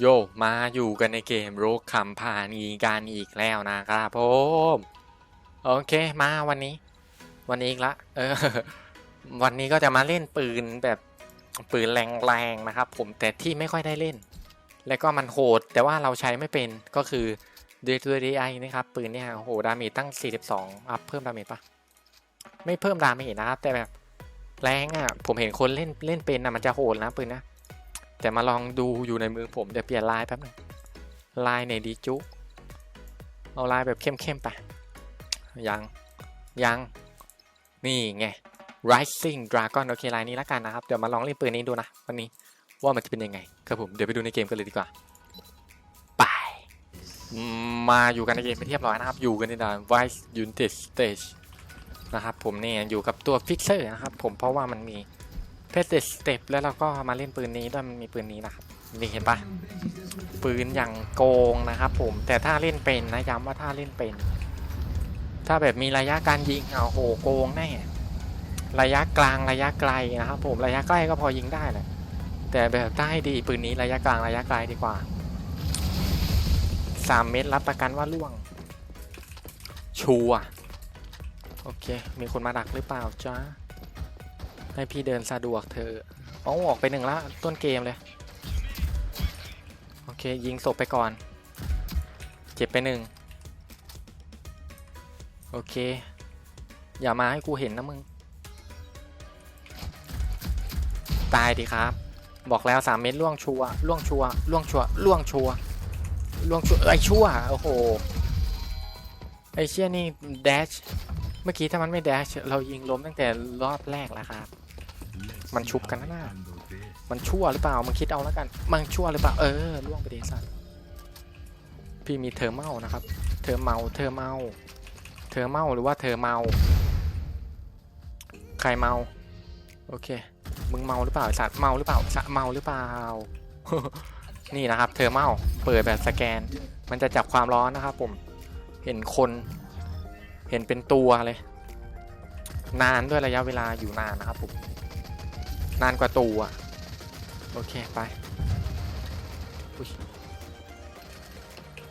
โยมาอยู่กันในเกมโรคคำพานีการอีกแล้วนะครับผมโอเคมาวันนี้ วันนี้อีกละเออวันนี้ก็จะมาเล่นปืนแบบปืนแรงๆนะครับ ผมแต่ที่ไม่ค่อยได้เล่น แล้วก็มันโหด แต่ว่าเราใช้ไม่เป็นก็คือเดทเดไอนะครับปืนเนี่ยโอ้โหดาเมจตั้ง 42 อัพเพิ่มดาเมจปะไม่เพิ่มดาเมจนะครับแต่แบบแรงอะผมเห็นคนเล่นเล่นเป็นนะมันจะโหดนะปืนนะ แต่มาลองดูอยู่ในมือผมเดี๋ยวเปลี่ยนลายแป๊บนึงลายไหนดีจุเอาลายแบบเข้มๆไปยังยังนี่ไง Rising Dragon โอเคลายนี้แล้วกันนะครับ เดี๋ยวมาลองเล่นปืนนี้ดูนะวันนี้ว่ามันจะเป็นยังไง ครับผมเดี๋ยวไปดูในเกมกันเลยดีกว่าไปมาอยู่กันในเกมไปเรียบร้อยนะครับ อยู่กันในด่าน Vice Unit Stage นะครับผมเนี่ยอยู่กับตัว Fixer นะครับผมเพราะว่ามันมี เพชรสเต็ปแล้วเราก็มาเล่นปืนนี้ด้วยมันมีปืนนี้นะครับนี่เห็นปะปืนอย่างโกงนะครับผมแต่ถ้าเล่นเป็นนะย้ำว่าถ้าเล่นเป็น ถ้าแบบมีระยะการยิงเอาโหโกงแน่ระยะกลางระยะไกลนะครับผมระยะใกล้ก็พอยิงได้แหละแต่แบบถ้าให้ดีปืนนี้ระยะกลางระยะไกลดีกว่าสามเมตรรับประกันว่าล่วง ชัวโอเค มีคนมาดักหรือเปล่าจ๊ะ ให้พี่เดินสะดวกเธออ๋อออกไปหนึ่งละต้นเกมเลย โอเค ยิงศพไปก่อน เจ็บไปหนึ่งโอเค อย่ามาให้กูเห็นนะมึง ตายดีครับ บอกแล้วสามเม็ดล่วงชัวร์ล่วงชัวร์ล่วงชัวร์ล่วงชัวร์ล่วงชัวร์ไอชัวโอ้โหไอเชี่ยนี่แดชเมื่อกี้ถ้ามันไม่แดชเรายิงล้มตั้งแต่รอบแรกแล้วครับ มันชุบกันนะน่ะมันชั่วหรือเปล่า มันคิดเอาแล้วกัน มันชั่วหรือเปล่า เออล่วงไปเดซันพี่มีเทอร์เมานะครับ เทอร์เมา เทอร์เมา เทอร์เมาหรือว่าเธอเมา ใครเมา โอเค มึงเมาหรือเปล่าสัตว์เมาหรือเปล่าสัตว์เมาหรือเปล่า นี่นะครับ เทอร์เมา เปิดแบบสแกน มันจะจับความร้อนนะครับผม เห็นคน เห็นเป็นตัวเลย นานด้วยระยะเวลาอยู่นานนะครับผม นานกว่าตัวโอเค ไป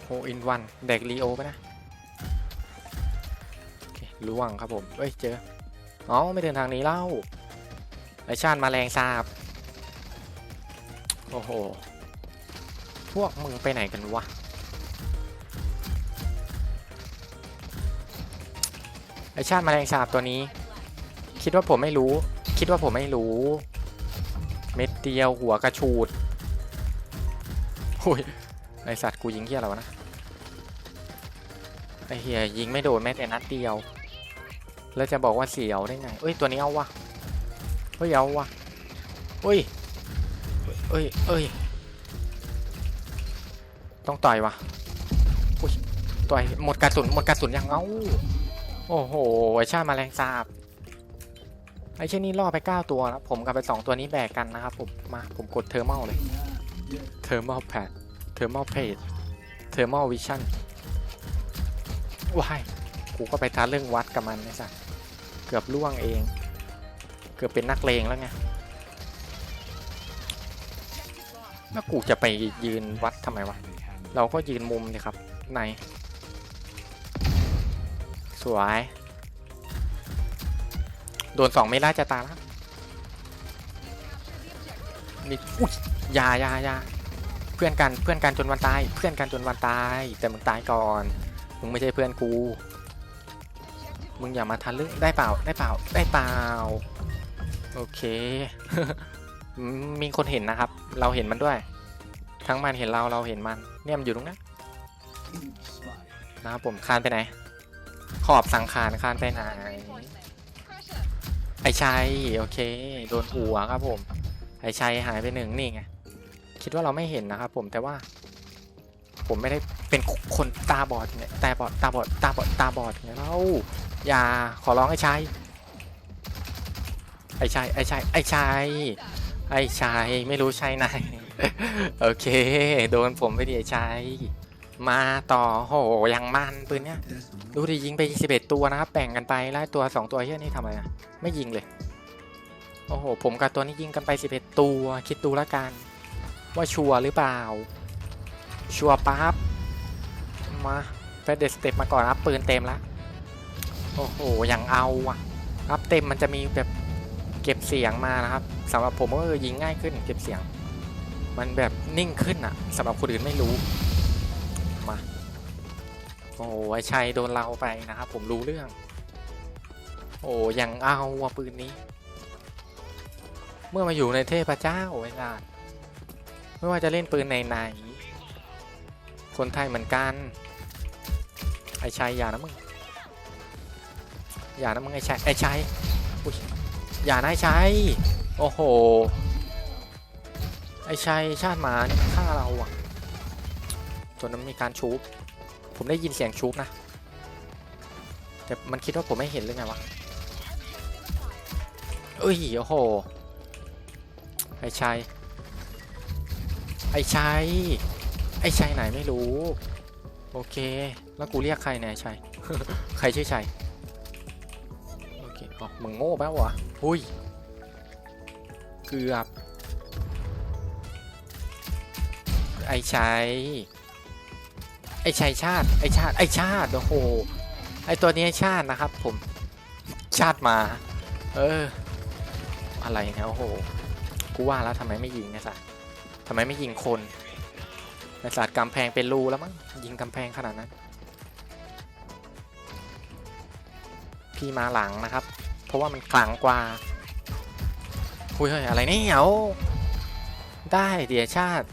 โฮอินวันเด็กลีโอไปนะล่วงครับผม เอ้ย เจอ อ๋อ ไม่เดินทางนี้เล่าไอชาติมาแรงสาบ โอ้โห พวกมึงไปไหนกันวะ ไอชาติแมลงสาบตัวนี้ คิดว่าผมไม่รู้ คิดว่าผมไม่รู้ เม็ดเดียวหัวกระชูดหุยไอสัตว์กูยิงเฮียอะไรวะนะไอเฮียยิงไม่โดนแม้แต่นัดเดียว แล้วจะบอกว่าเสียวได้ไงเอ้ยตัวนี้เอาวะเฮ้ยเอาวะเอ้ยเอ้ยเอ้ยต้องต่อยวะต่อยหมดกระสุนหมดกระสุนยังเอาโอ้โหไอชาติมาแรงสาบ ไอ้เช่นนี้ล่อไป 9 ตัวแล้วผมกับไป 2 ตัวนี้แบกกันนะครับผมมาผมกดเทอร์มลเลยเทอร์มลแพดเทอร์มลเพจเทอร์มลวิชั่นว้ายกูก็ไปท้าเรื่องวัดกับมันนะสัสเกือบล่วงเอง เกือบเป็นนักเลงแล้วไงแล้วกูจะไปยืนวัดทำไมวะ เราก็ยืนมุมนี่ครับ ใน สวย โดนสองไม่ล่าจะตายแล้วนี่อุ้ยยายายาเพื่อนกันเพื่อนกันจนวันตาย เพื่อนกันจนวันตาย แต่มึงตายก่อน มึงไม่ใช่เพื่อนกู มึงอย่ามาทันเรื่องได้เปล่าได้เปล่าได้เปล่า โอเค มีคนเห็นนะครับ เราเห็นมันด้วย ทั้งมันเห็นเราเราเห็นมัน เนี่ยมันอยู่ตรงนั้นนะครับผมคานไปไหน ขอบสังขารคานไปไหน ไอชัยโอเค โดนหัวครับผม ไอชัยหายไปหนึ่งนี่ไง คิดว่าเราไม่เห็นนะครับผมแต่ว่า ผมไม่ได้เป็นคนตาบอดเนี่ยตาบอดตาบอดตาบอดตาบอดเนี่ยเราอย่าขอร้องไอชัยไอชัยไอชัยไอชัยไอชัยไม่รู้ชัยไหนโอเค โดนผมไปดิไอชัย มาต่อโหยังมันปืนเนี้ยดูดิยิงไป 11 ตัวนะครับแบ่งกันไปแล้วตัว 2 ตัวเฮียนี่ทำอะไรอะไม่ยิงเลย โอ้โห ผมกับตัวนี้ยิงกันไป 11 ตัว คิดดูแล้วกัน ว่าชัวร์หรือเปล่า ชัวร์ปั๊บมาเฟเดสเต็ปมาก่อนอัพปืนเต็มแล้วโอ้โหอย่างเอาอะอัพเต็มมันจะมีแบบเก็บเสียงมานะครับสำหรับผมก็ยิงง่ายขึ้น เก็บเสียง มันแบบนิ่งขึ้นอะสำหรับคนอื่นไม่รู้ โอ้ไอชัยโดนเราไปนะครับผมรู้เรื่อง โอ้ยังเอาปืนนี้ เมื่อมาอยู่ในเทพเจ้าเวลาไม่ว่าจะเล่นปืนไหนๆคนไทยเหมือนกัน ไอชัยอย่านะมึง อย่านะมึงไอชัยไอชัยอุ้ยอย่านะไอชัยโอ้โห ไอชัยชาติหมาฆ่าเราอะจนนั้นมีการชูบ ผมได้ยินเสียงชูบนะ แต่มันคิดว่าผมไม่เห็นหรือไงวะเอ้ยโอ้โห ไอชัย ไอชัย ไอชัยไหนไม่รู้ โอเค แล้วกูเรียกใครเนี่ยไอ้ชัย ใครชื่อชัย โอเคอ๋อมึงโง่แป๊บวะอุ้ย เกือบ ไอชัย ไอชัยชาติ ไอชาติ ไอชาติ โอ้โห ไอตัวนี้ไอชาตินะครับ ผม ชาติมา เออ อะไรเนี่ยโอ้โห กูว่าแล้วทำไมไม่ยิงเนี่ยสัตว์ทำไมไม่ยิงคนในสัตว์กำแพงเป็นรูแล้วมั้ง ยิงกำแพงขนาดนั้น พี่มาหลังนะครับ เพราะว่ามันขลังกว่าคุยเฮ้ยอะไรนี่ยเอได้เดียชาติ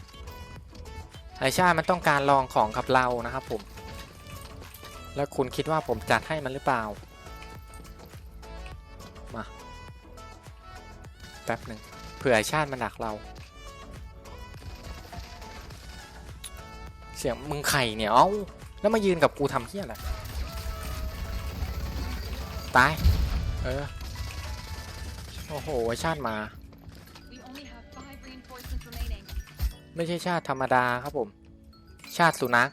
ไอชาติมันต้องการลองของกับเรานะครับผม แล้วคุณคิดว่าผมจัดให้มันหรือเปล่า มาแป๊บหนึ่งเผื่อไอชาติมันดักเรา เสียงมึงไข่เนี่ย เอ้า แล้วมายืนกับกูทำเฮี้ยอะไร ตาย เออ โอ้โหไอ้ชาติมา ไม่ใช่ชาติธรรมดาครับผม ชาติสุนัข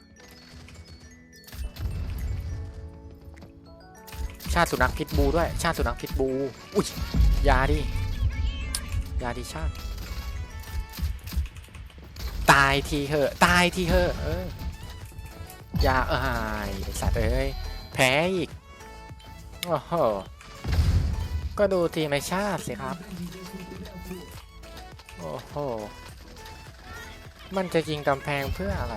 ชาติสุนัขพิษบูด้วย ชาติสุนัขพิษบู อุ้ยยาดิยาดิชาติ ตายทีเหอะ ตายทีเหอะเออยาเอ้ยไอสัตว์เอ้ย แพ้อีก โอ้โห ก็ดูทีมไอชาติสิครับ โอ้โห มันจะยิงกำแพงเพื่ออะไร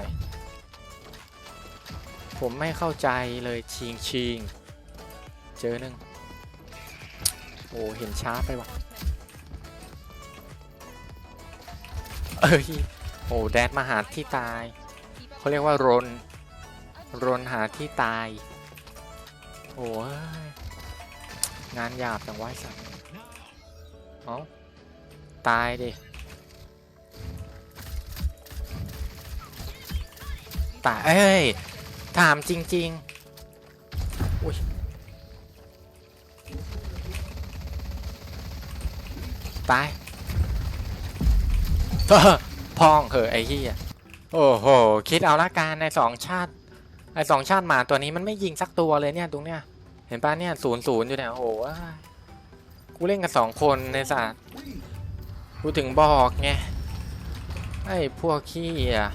ผมไม่เข้าใจเลยชิงชิง เจอหนึ่งโอ้เห็นช้าไปว่ะ เอ้ย โอ้แดดมาหาที่ตาย เขาเรียกว่ารน รนหาที่ตาย โอ้ย งานหยาบจังวะไอ้สัตว์ เอ้า ตายดิ ตาย เอ้ย ถามจริงๆอุ้ยตายเออพองเหอะไอ้เหี้ยโอ้โห คิดเอาละการในสองชาติไอ้สองชาติหมาตัวนี้มันไม่ยิงสักตัวเลยเนี่ยตรงเนี้ย เห็นปะเนี่ยศูนย์ศูนย์อยู่เนี่ยโอ้โหกูเล่นกันสองคนในศาสตร์กูถึงบอกไงไอ้พวกขี้อะ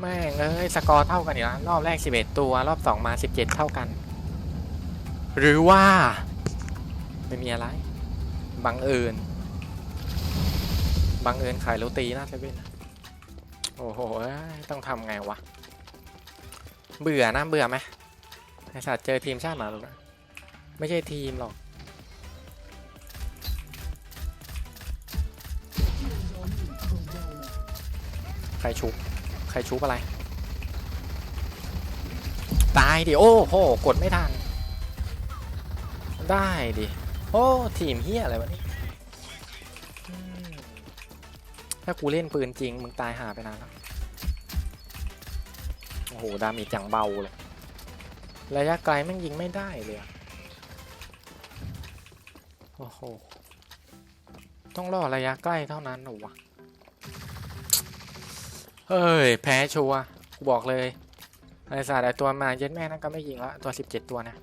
แม่งเอ้ยสกอร์เท่ากันอยู่นะรอบแรก 11 ตัวรอบ 2 มา 17 เท่ากัน หรือว่า ไม่มีอะไร บังเอิญบังเอิญขายโรตีหน้าเซเว่นโอ้โหต้องทำไงวะ เบื่อนะเบื่อไหมไอสัตว์เจอทีมชาติมาหรอไม่ใช่ทีมหรอกใครชุบ รชุบอะไร ตายดิ โอ้โห กดไม่ทัน ได้ดิ โอ้ ทีมเฮียอะไรวะนี่ ถ้ากูเล่นปืนจริง มึงตายหาไปนานแล้ว โอ้โห ดามจจังเบาเลย ระยะไกลแม่งยิงไม่ได้เลยโอ้โห ต้องรอระยะใกล้เท่านั้นหรอวะ เฮ้ย แพ้ชัวกูบอกเลยไอ้สารไอตัวมาเย็ดแม่นั่นก็ไม่ยิงละตัว17ตัวนะ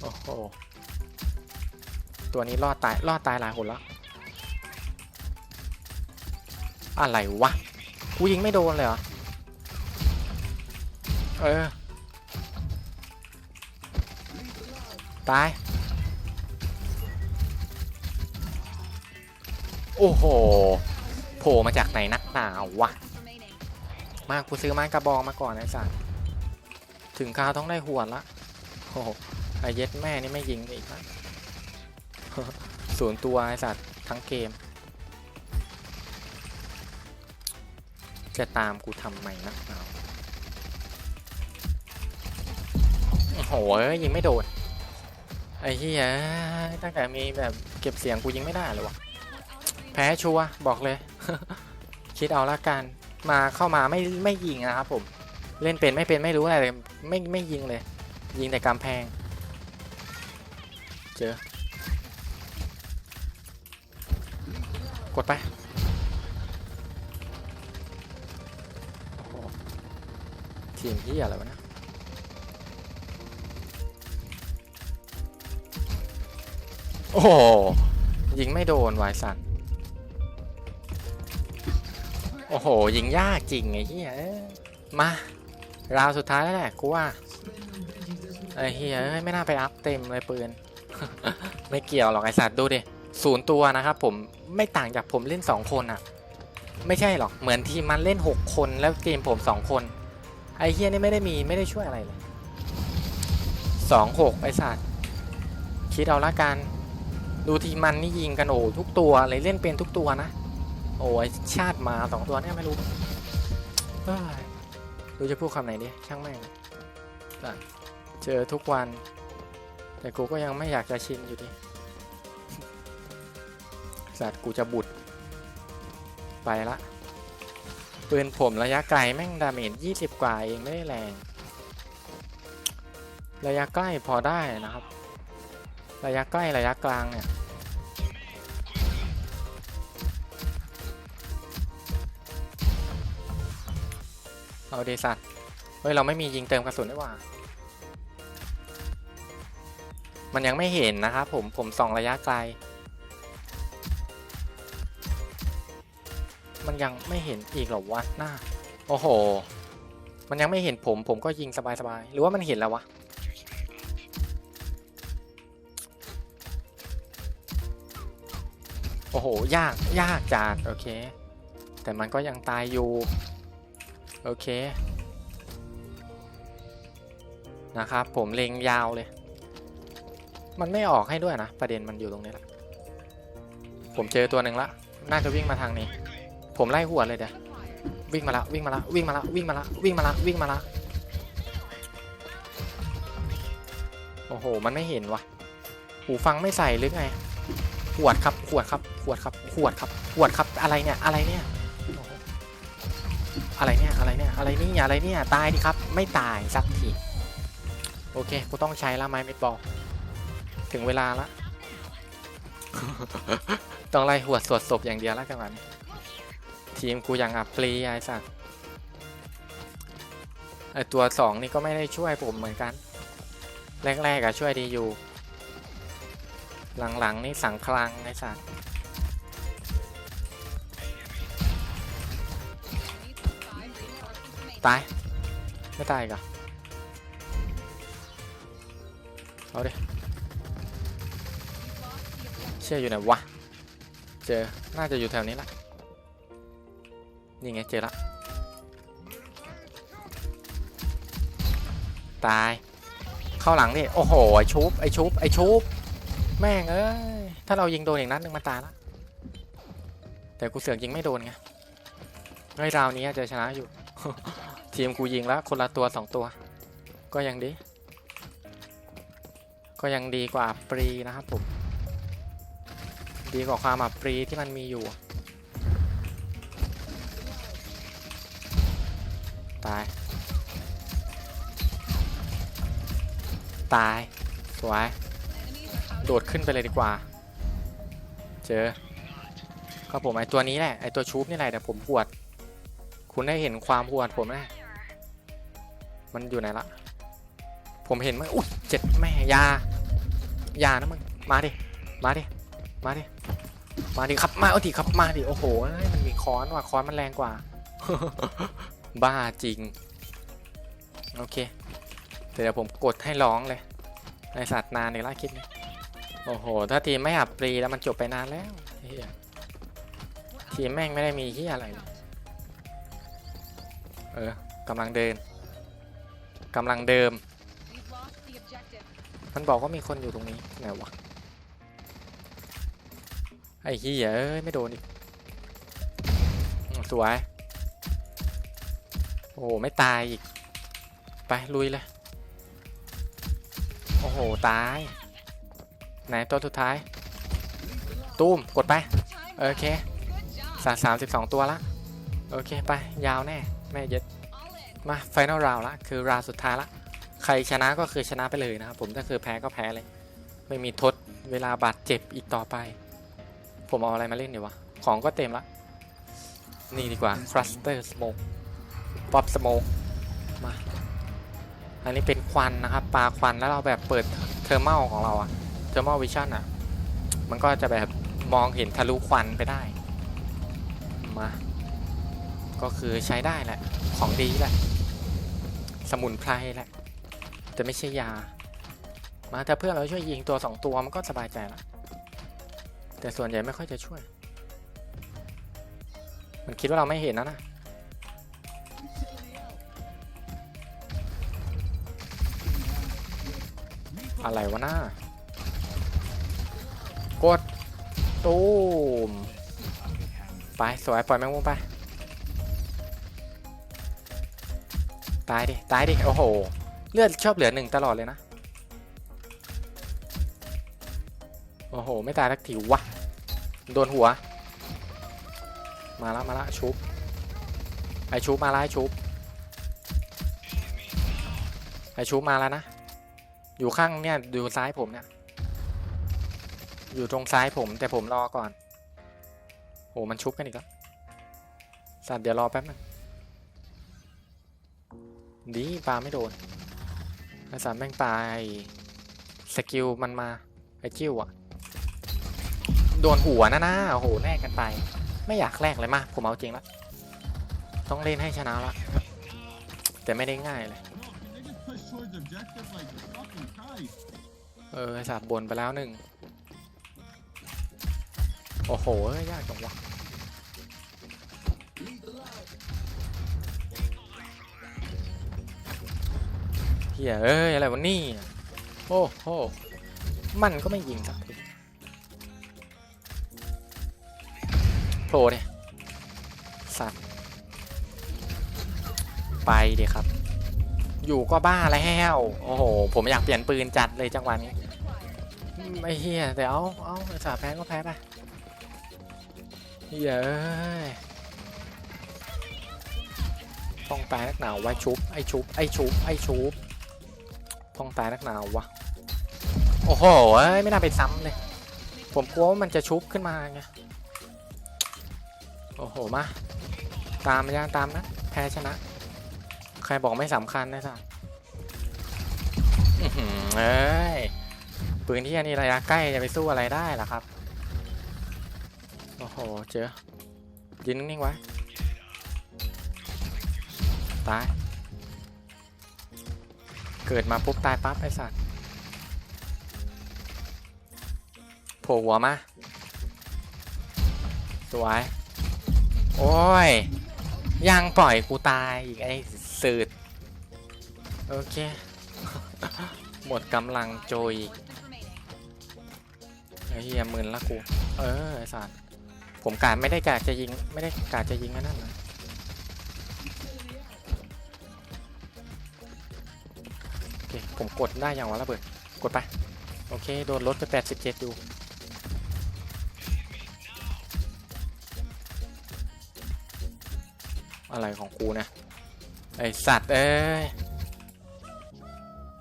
โอ้โห ตัวนี้รอดตายรอดตายหลายคนแล้วอะไรวะ กูยิงไม่โดนเลยเหรอ เออ ตาย อ้โหโผล่มาจากไหนนักหนาวะ มากูซื้อไม้กระบองมาก่อนไอ้สัตว์ถึงคราวต้องได้หวนละโอ้โหไอเย็ดแม่นี่ไม่ยิงอีกนะศูนย์ตัวไอสัตว์ทั้งเกม จะตามกูทำไมนักหนาวโอ้โหยิงไม่โดนไอ้เหี้ยตั้งแต่มีแบบเก็บเสียงกูยิงไม่ได้เลยวะ แพ้ชัวบอกเลย คิดเอาละกัน มาเข้ามาไม่ไม่ยิงนะครับผม เล่นเป็นไม่เป็นไม่รู้อะไรเลยไม่ไม่ยิงเลย ยิงแต่กำแพง เจอ กดไปทีมที่อะไรวะนะโอ้ยิงไม่โดนวายสัน อ้โห ยิงยากจริงไอ้เหี้ยมาราวสุดท้ายแล้วแหละกูว่าไอ้เหี้ยไม่น่าไปอัพเต็มเลยปืน ไม่เกี่ยวหรอกไอสัตว์ดูดิศูนย์ตัวนะครับผมไม่ต่างจากผมเล่น2คนอะไม่ใช่หรอกเหมือนทีมมันเล่น6คนแล้วทีมผม2คน ไอ้เฮียนี่ไม่ได้มีไม่ได้ช่วยอะไรเลยสองหกไอสัตว์คิดเอาละกัน ดูทีมมันนี่ยิงกันโอ้ทุกตัวเลยเล่นเป็นทุกตัวนะ โอ้ยชาติมาสองตัวเนี่ยไม่รู้เฮ้ยดูจะพูดคำไหนดิช่างแม่งเจอทุกวัน แต่กูก็ยังไม่อยากจะชินอยู่ดิสัตว์กูจะบุด ไปละปืนผมระยะไกลแม่งดาเมจ20 กว่าเองไม่ได้แรง ระยะใกล้พอได้นะครับ ระยะใกล้ระยะกลางเนี่ย เอาดีสัตว์เฮ้ยเราไม่มียิงเติมกระสุนได้ว่า มันยังไม่เห็นนะครับผมผมส่องระยะไกล มันยังไม่เห็นอีกเหรอวะหน้า โอ้โห มันยังไม่เห็นผมผมก็ยิงสบายๆ หรือว่ามันเห็นแล้ววะโอ้โห ยาก ยากจัดโอเค แต่มันก็ยังตายอยู่ โอเค นะครับ ผมเล็งยาวเลย มันไม่ออกให้ด้วยนะ ประเด็นมันอยู่ตรงนี้แหละ ผมเจอตัวหนึ่งละ น่าจะวิ่งมาทางนี้ ผมไล่หัวเลยเดี๋ยววิ่งมาละวิ่งมาละวิ่งมาละวิ่งมาละวิ่งมาละวิ่งมาละโอ้โห มันไม่เห็นวะหูฟังไม่ใส่หรือไงขวดครับขวดครับขวดครับขวดครับขวดครับอะไรเนี่ยอะไรเนี่ย อะไรเนี่ยอะไรเนี่ยอะไรนี่อะไรเนี่ยตายดิครับ ไม่ตายสักทีโอเคกูต้องใช้ละไม้เม็ดบอลถึงเวลาละต้องไล่หัวสวดศพอย่างเดียวแล้วกันวันทีมกูอย่างอับปรีไอ้สัสไอตัวสองนี่ก็ไม่ได้ช่วยผมเหมือนกัน แรกๆอะช่วยดีอยู่ หลังๆนี่สังคลังไอ้สัส Five ตาย ไม่ตายกเหรอเอาดิเชื่ออยู่ไหนวะ เจอ น่าจะอยู่แถวนี้ละ นี่ไงเจอละ ตาย เข้าหลังดิโอ้โห ไอชุบ ไอชุบ ไอชุบ แม่งเอ้ย ถ้าเรายิงโดนอีกนัดหนึ่งมันตายละ แต่กูเสือกยิงไม่โดนไงเฮ้ราวนี้จะชนะอยู่ ทีมกูยิงแล้วคนละตัวสองตัว ก็ยังดี ก็ยังดีกว่าปรีนะครับผม ดีกว่าความอับปรีที่มันมีอยู่ ตาย ตาย สวย โดดขึ้นไปเลยดีกว่า เจอก็ผมไอตัวนี้แหละไอตัวชูบนี่แหละเดี๋ยวผมหวด คุณได้เห็นความหวดผมแน่ มันอยู่ไหนละผมเห็นมั้ยอุ้ยเจ็ดแม่ยายานะมึงมาดิมาดิมาดิมาดิครับมาเอาดิครับมาดิโอ้โหมันมีค้อนว่ะค้อนมันแรงกว่า บ้าจริงโอเคเดี๋ยวผมกดให้ร้องเลยในสัตว์นานในละคลิปนี้โอ้โห ถ้าทีมไม่อับปรีแล้วมันจบไปนานแล้วเฮียทีมแม่งไม่ได้มีเฮียอะไร เออกำลังเดิน กำลังเดิม มันบอกว่ามีคนอยู่ตรงนี้ไหนวะ ไอ้เฮียเอ้ย ไม่โดนอีก สวย โอ้โหไม่ตายอีก ไป ลุยเลย โอ้โห ตาย ไหนตัวสุดท้าย ตูมกดไป โอเคสามสิบสองตัวละ โอเค ไป ยาวแน่ แม่เย็ด มาไฟนอลราวละคือราวสุดท้ายละใครชนะก็คือชนะไปเลยนะครับผมถ้าคือแพ้ก็แพ้เลย ไม่มีทดเวลาบาดเจ็บอีกต่อไป ผมเอาอะไรมาเล่นดีวะ ของก็เต็มละ นี่ดีกว่า Cluster Smoke Pop Smoke มา อันนี้เป็นควันนะครับปลาควันแล้วเราแบบเปิดเทอร์ม l ของเราอะเทอร์ม l วิชั่นอะมันก็จะแบบมองเห็นทะลุควันไปได้ มา ก็คือใช้ได้แหละ ของดีแหละ สมุนไพรแหละ แต่ไม่ใช่ยา มาถ้าเพื่อนเราช่วยยิงตัวสองตัวมันก็สบายใจละแต่ส่วนใหญ่ไม่ค่อยจะช่วย มันคิดว่าเราไม่เห็นนะนะอะไรวะหน้ากดตูมไป สวย ปล่อยแมงมุมไป ตายดิ ตายดิ โอ้โห เลือดชอบเหลือหนึ่งตลอดเลยนะ โอ้โห ไม่ตายสักทีวะ โดนหัว มาล้วมาล้วชุบ ไอชุบมาล้วไอชุบ ไอชุบมาแล้วนะ อยู่ข้างเนี่ยอยู่ซ้ายผมเนี่ย อยู่ตรงซ้ายผมแต่ผมรอก่อน โอ้มันชุบกันอีกแล้ว สัตว์เดี๋ยวรอแป๊บนึง ดีปลาไม่โดนไอ้สารแม่งตาย สกิลมันมาไอ้จิ้วอะโดนหัวนะนะโอ้โหแลกกันไป ไม่อยากแลกเลยมาผมเอาจริงละต้องเล่นให้ชนะละแต่ไม่ได้ง่ายเลย เออไอสัตว์บนไปแล้วหนึ่ง โอ้โหยยากจังวะ เฮียเอ้ย อะไรวะนี่ โอ้โห มันก็ไม่ยิงสักทีโผล่เนี่ย สัตว์ ไปดิครับ อยู่ก็บ้าแล้ว โอ้โห ผมอยากเปลี่ยนปืนจัดเลยจังหวะนี้ไม่เฮียแต่เอาเอาไอ้สาแพ้ก็แพ้ไปเฮียเอ้ยต้องตายนักหนาวไว้ชุบ ไอชุบ ไอชุบ ไอชุบ ต้องตายนักหนาววะ โอ้โหเอ้ยไม่น่าไปซ้ำเลย ผมกลัวว่ามันจะชุบขึ้นมาไง โอ้โห มา ตามยาตามนะ แพ้ชนะ ใครบอกไม่สำคัญนะสัสอื้อหือเอ้ยปืนที่อันนี้ระยะใกล้จะไปสู้อะไรได้ล่ะครับ โอ้โห เจอยืนนิ่งๆไว้ ตาย เกิดมาปุ๊บตายปั๊บไอ้สัตว์โผล่หัวมา สวย โอ้ย ยังปล่อยกูตายอีกไอ้สืดโอเค หมดกำลังโจยไอ้เหี้ยหมื่นละกู เออไอ้สัตว์ผมการไม่ได้กาจะยิง ไม่ได้กาจะยิงอันนั่นนะ ผมกดได้อย่างวะระเบิด กดไป โอเค โดนลดไป 87 อยู่ อะไรของกูนี่ยไอสัตว์ เอ้ย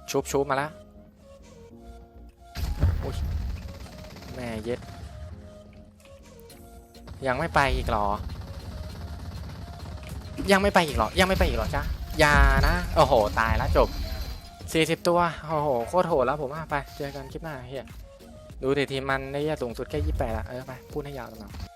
ชุบชุบมาล้วอุ๊ยแม่เย็ด ยังไม่ไปอีกหรอ ยังไม่ไปอีกหรอ ยังไม่ไปอีกหรอจ๊ะยานะ โอ้โห ตายแล้วจบ 40ตัว โอ้โห โคตรโหดแล้วผมว่าไป เจอกันคลิปหน้าเฮียดูดิทีมมันได้ยสูงสุดแค่ยี่แปดละเออ ไป พูดให้ยาวหน่อย